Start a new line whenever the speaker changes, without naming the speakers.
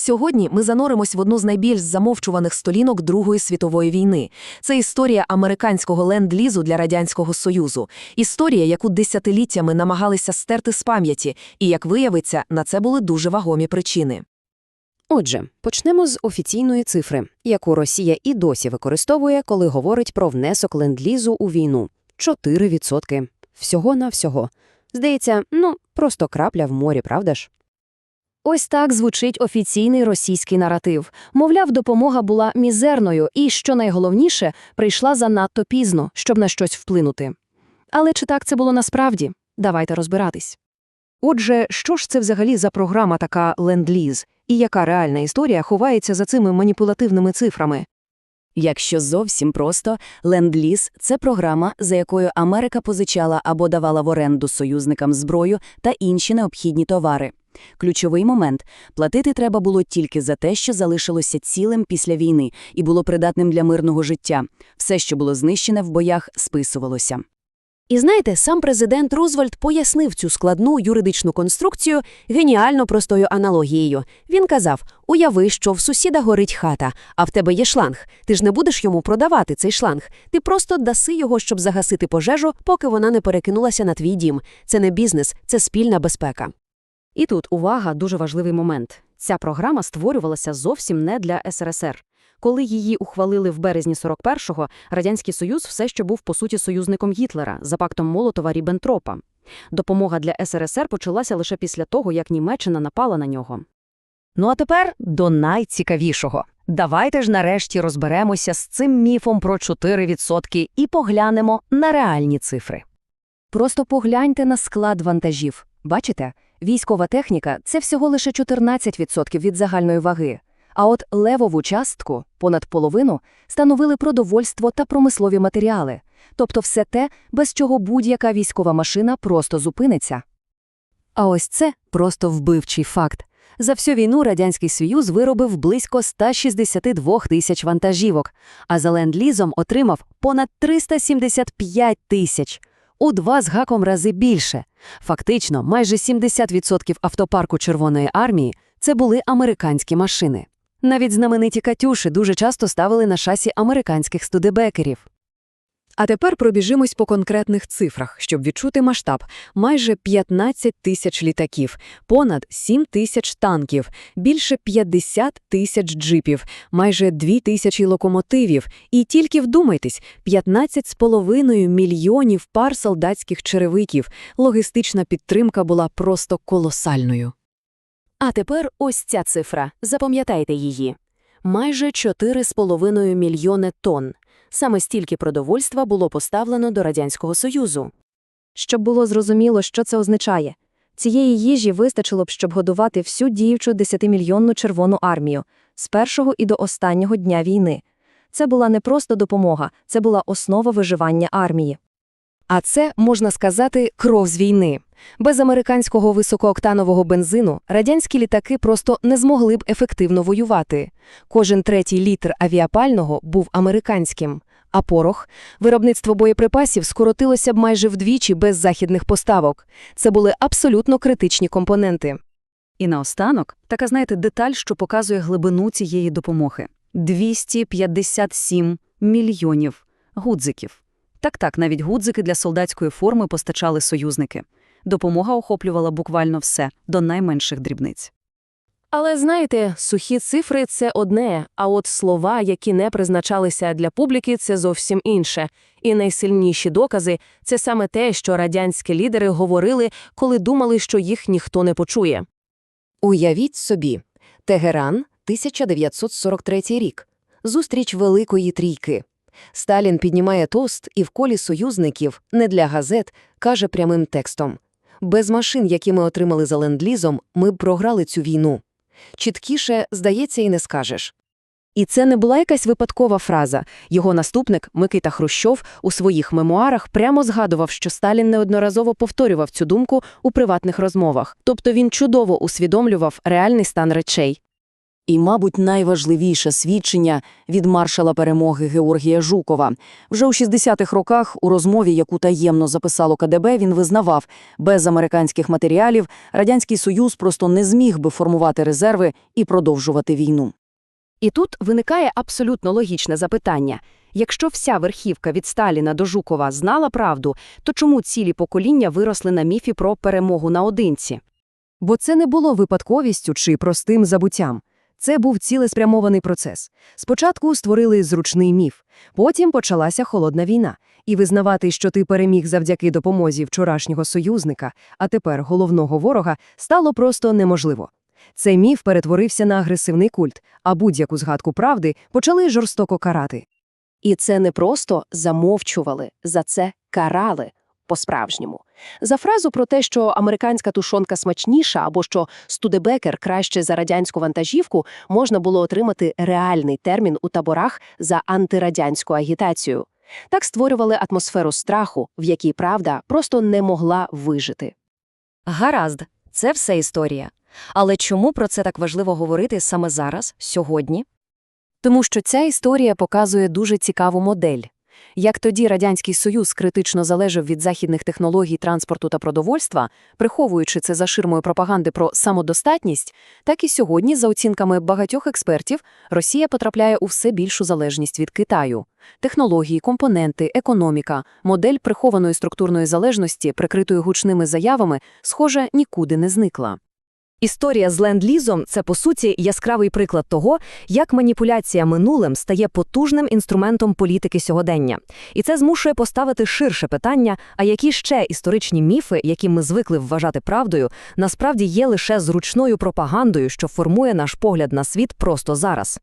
Сьогодні ми заноримось в одну з найбільш замовчуваних сторінок Другої світової війни. Це історія американського ленд-лізу для радянського союзу. Історія, яку десятиліттями намагалися стерти з пам'яті, і як виявиться, на це були дуже вагомі причини.
Отже, почнемо з офіційної цифри, яку Росія і досі використовує, коли говорить про внесок ленд-лізу у війну – 4%. Всього-навсього. Здається, ну, просто крапля в морі, правда ж?
Ось так звучить офіційний російський наратив. Мовляв, допомога була мізерною і, що найголовніше, прийшла занадто пізно, щоб на щось вплинути. Але чи так це було насправді? Давайте розбиратись.
Отже, що ж це взагалі за програма така ленд-ліз, і яка реальна історія ховається за цими маніпулятивними цифрами?
Якщо зовсім просто, Ленд-Ліз – це програма, за якою Америка позичала або давала в оренду союзникам зброю та інші необхідні товари. Ключовий момент – платити треба було тільки за те, що залишилося цілим після війни і було придатним для мирного життя. Все, що було знищене в боях, списувалося.
І знаєте, сам президент Рузвельт пояснив цю складну юридичну конструкцію геніально простою аналогією. Він казав: уяви, що в сусіда горить хата, а в тебе є шланг. Ти ж не будеш йому продавати цей шланг. Ти просто даси його, щоб загасити пожежу, поки вона не перекинулася на твій дім. Це не бізнес, це спільна безпека.
І тут, увага, дуже важливий момент. Ця програма створювалася зовсім не для СРСР. Коли її ухвалили в березні 41-го, Радянський Союз все ще був, по суті, союзником Гітлера за пактом Молотова-Ріббентропа. Допомога для СРСР почалася лише після того, як Німеччина напала на нього.
Ну а тепер до найцікавішого. Давайте ж нарешті розберемося з цим міфом про 4% і поглянемо на реальні цифри.
Просто погляньте на склад вантажів. Бачите, військова техніка – це всього лише 14% від загальної ваги. А от левову частку, понад половину, становили продовольство та промислові матеріали, тобто все те, без чого будь-яка військова машина просто зупиниться. А ось це просто вбивчий факт. За всю війну Радянський Союз виробив близько 162 тисяч вантажівок, а за ленд-лізом отримав понад 375 тисяч. У два з гаком рази більше. Фактично, майже 70% автопарку Червоної армії – це були американські машини. Навіть знамениті «Катюши» дуже часто ставили на шасі американських студебекерів.
А тепер пробіжимось по конкретних цифрах, щоб відчути масштаб. Майже 15 тисяч літаків, понад 7 тисяч танків, більше 50 тисяч джипів, майже 2 тисячі локомотивів. І тільки вдумайтесь, 15,5 мільйонів пар солдатських черевиків. Логістична підтримка була просто колосальною.
А тепер ось ця цифра. Запам'ятайте її. Майже 4,5 мільйони тонн. Саме стільки продовольства було поставлено до Радянського Союзу.
Щоб було зрозуміло, що це означає. Цієї їжі вистачило б, щоб годувати всю діючу 10-мільйонну Червону армію з першого і до останнього дня війни. Це була не просто допомога, це була основа виживання армії.
А це, можна сказати, кров з війни. Без американського високооктанового бензину радянські літаки просто не змогли б ефективно воювати. Кожен третій літр авіапального був американським. А порох, виробництво боєприпасів скоротилося б майже вдвічі без західних поставок. Це були абсолютно критичні компоненти.
І наостанок, така, знаєте, деталь, що показує глибину цієї допомоги. 257 мільйонів гудзиків. Так-так, навіть гудзики для солдатської форми постачали союзники. Допомога охоплювала буквально все, до найменших дрібниць.
Але знаєте, сухі цифри це одне, а от слова, які не призначалися для публіки, це зовсім інше. І найсильніші докази це саме те, що радянські лідери говорили, коли думали, що їх ніхто не почує.
Уявіть собі. Тегеран, 1943 рік. Зустріч Великої Трійки. Сталін піднімає тост і в колі союзників, не для газет, каже прямим текстом. Без машин, які ми отримали за ленд-лізом, ми б програли цю війну. Чіткіше, здається, і не скажеш.
І це не була якась випадкова фраза. Його наступник Микита Хрущов у своїх мемуарах прямо згадував, що Сталін неодноразово повторював цю думку у приватних розмовах. Тобто він чудово усвідомлював реальний стан речей.
І, мабуть, найважливіше свідчення від маршала перемоги Георгія Жукова. Вже у 60-х роках у розмові, яку таємно записало КДБ, він визнавав, без американських матеріалів Радянський Союз просто не зміг би формувати резерви і продовжувати війну.
І тут виникає абсолютно логічне запитання. Якщо вся верхівка від Сталіна до Жукова знала правду, то чому цілі покоління виросли на міфі про перемогу наодинці?
Бо це не було випадковістю чи простим забуттям. Це був цілеспрямований процес. Спочатку створили зручний міф, потім почалася холодна війна. І визнавати, що ти переміг завдяки допомозі вчорашнього союзника, а тепер головного ворога, стало просто неможливо. Цей міф перетворився на агресивний культ, а будь-яку згадку правди почали жорстоко карати.
І це не просто замовчували, за це карали по-справжньому. За фразу про те, що американська тушонка смачніша або що студебекер краще за радянську вантажівку, можна було отримати реальний термін у таборах за антирадянську агітацію. Так створювали атмосферу страху, в якій правда просто не могла вижити.
Гаразд, це все історія. Але чому про це так важливо говорити саме зараз, сьогодні?
Тому що ця історія показує дуже цікаву модель. Як тоді Радянський Союз критично залежав від західних технологій транспорту та продовольства, приховуючи це за ширмою пропаганди про самодостатність, так і сьогодні, за оцінками багатьох експертів, Росія потрапляє у все більшу залежність від Китаю. Технології, компоненти, економіка, модель прихованої структурної залежності, прикритої гучними заявами, схоже, нікуди не зникла.
Історія з ленд-лізом – це, по суті, яскравий приклад того, як маніпуляція минулим стає потужним інструментом політики сьогодення. І це змушує поставити ширше питання, а які ще історичні міфи, які ми звикли вважати правдою, насправді є лише зручною пропагандою, що формує наш погляд на світ просто зараз.